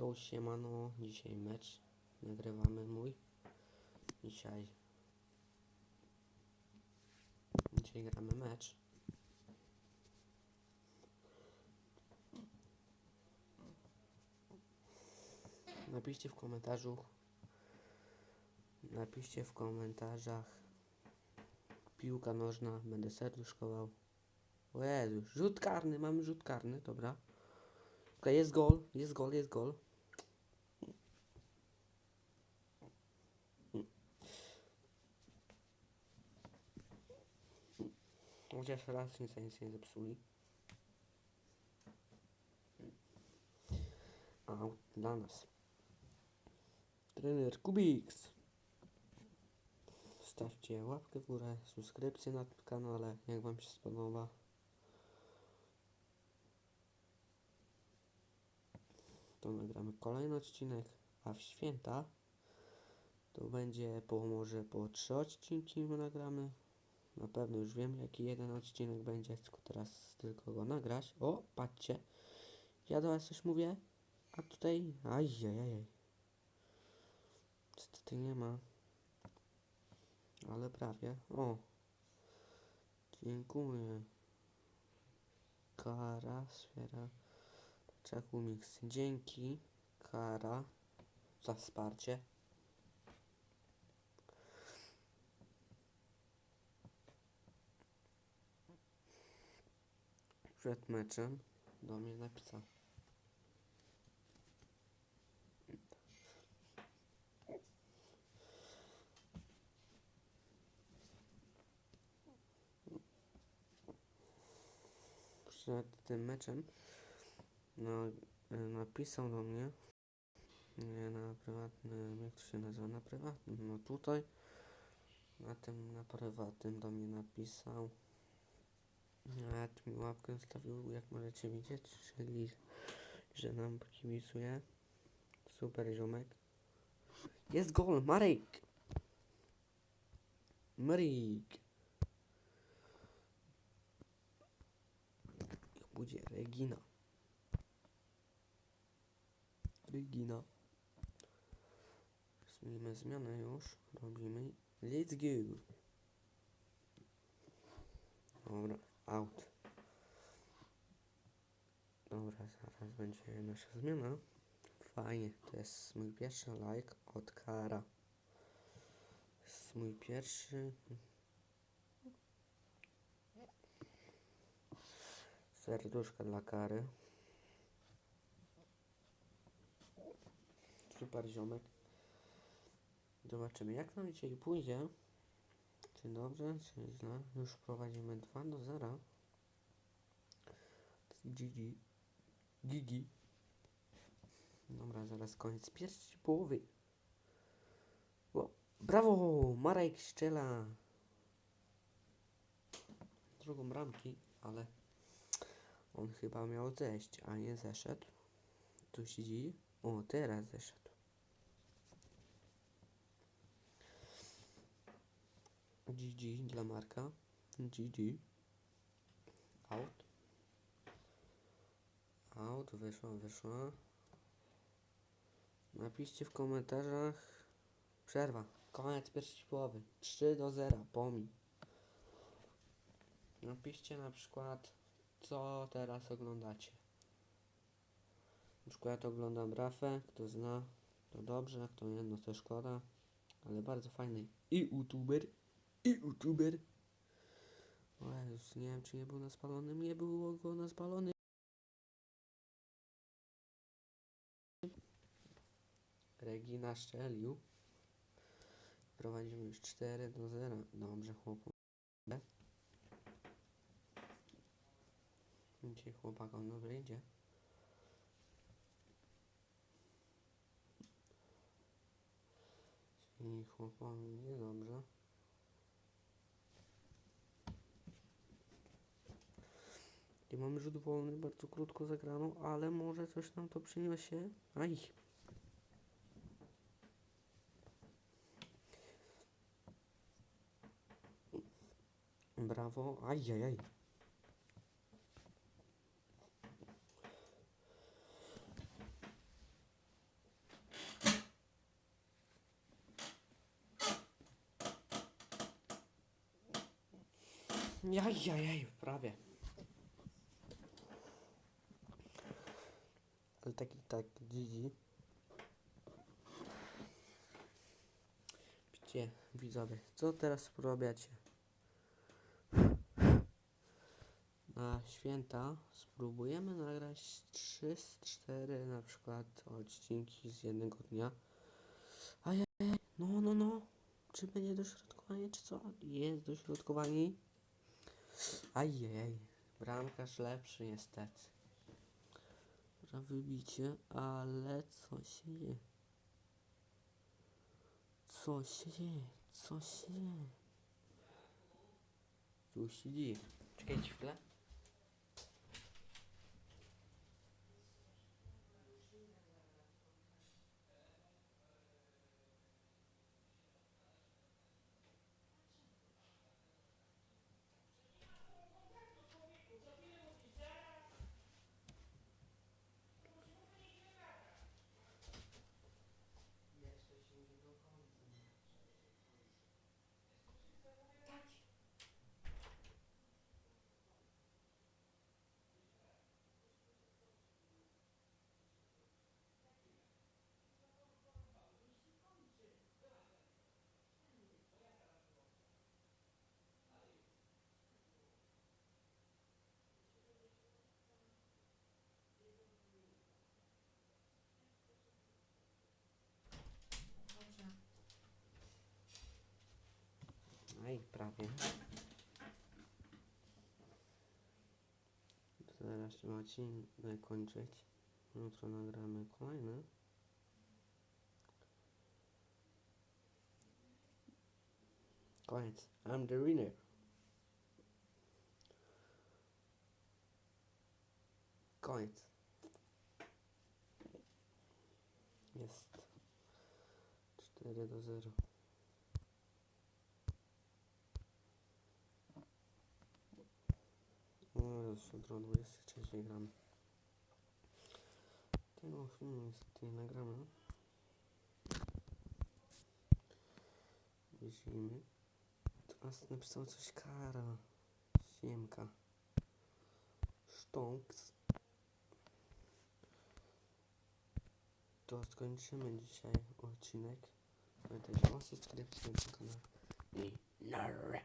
Jo, siemano, dzisiaj mecz, nagrywamy mój, dzisiaj, dzisiaj gramy mecz. Napiszcie w komentarzu, napiszcie w komentarzach, piłka nożna, będę serduszkował. O Jezu, rzut karny, mamy rzut karny, dobra. Jest gol, jest gol, jest gol. Chociaż raz nic, nie zepsuli. Out dla nas. Trener Kubiks. Stawcie łapkę w górę, subskrypcję na kanale, jak wam się spodoba. to nagramy kolejny odcinek, a w święta to będzie po może po trzy odcinki nagramy. Na pewno już wiem jaki jeden odcinek będzie, tylko teraz tylko go nagrać. O, patrzcie. Ja do was coś mówię, a tutaj ajajaj. Niestety nie ma. Ale prawie. O. Dziękuję. Kara, sfera. Czeku Mix. Dzięki, Kara, za wsparcie. Przed meczem do mnie napisał. Przed tym meczem no, y, napisał do mnie nie na prywatnym, jak to się nazywa, na prywatnym, no tutaj na tym, na prywatnym do mnie napisał nawet mi łapkę stawił, jak możecie widzieć, czyli że nam kibicuje super ziomek jest gol, Marek Marek będzie Regina Regina. Zmienimy zmianę już. Robimy. Let's go. Dobra, out. Dobra, zaraz będzie nasza zmiana. Fajnie, to jest mój pierwszy like od Kara. To jest mój pierwszy. Serduszka dla Kary. Super ziomek. Zobaczymy jak nam dzisiaj pójdzie. Czy dobrze, czy źle. Już prowadzimy 2 do 0. Gigi. Gigi. Dobra, zaraz koniec pierwszej połowy. O, brawo! Marek strzela. Drugą bramki, ale on chyba miał zejść, a nie zeszedł. Tu siedzi. O, teraz zeszedł. GG dla Marka. GG. Out. Out, wyszła, wyszła. Napiszcie w komentarzach. Przerwa. Koniec pierwszej połowy. 3 do 0. Pomi. Napiszcie na przykład, co teraz oglądacie. Na przykład oglądam Rafę, kto zna, to dobrze, kto nie, no to szkoda. Ale bardzo fajny i youtuber, i youtuber. O Jezus, nie wiem czy nie był na spalonym, nie było go na spalonym. Regina szczelił. Prowadzimy już 4 do 0. Dobrze chłopu. Dzisiaj chłopakom dobrze idzie. I chłopakom idzie dobrze. I mamy rzut wolny, bardzo krótko zagraną, ale może coś nam to przyniesie. Aj! Brawo, ajajaj. Jajajaj, prawie. Ale taki tak dzidzi. Gdzie widzowie, co teraz spróbujecie? Na święta spróbujemy nagrać 3-4 na przykład odcinki z jednego dnia. Ajajaj, no no no. Czy będzie dośrodkowanie, czy co? Jest dośrodkowanie. Ajajaj, bramkarz lepszy niestety. Dobra, wybicie, ale co się dzieje? Co się dzieje? Co się dzieje? Co się dzieje? Czekajcie chwilę. No i prawie. Teraz trzeba odcinek kończyć. Jutro nagramy kolejny. Koniec. I'm the winner. Koniec. Jest. 4 do 0. No już jutro o 23 gramy. Tego filmu niestety nie nagramy. Widzimy. Teraz napisał coś kara. Siemka. Sztonks. To skończymy dzisiaj odcinek. Pamiętajcie o subskrypcji na kanale. I nara.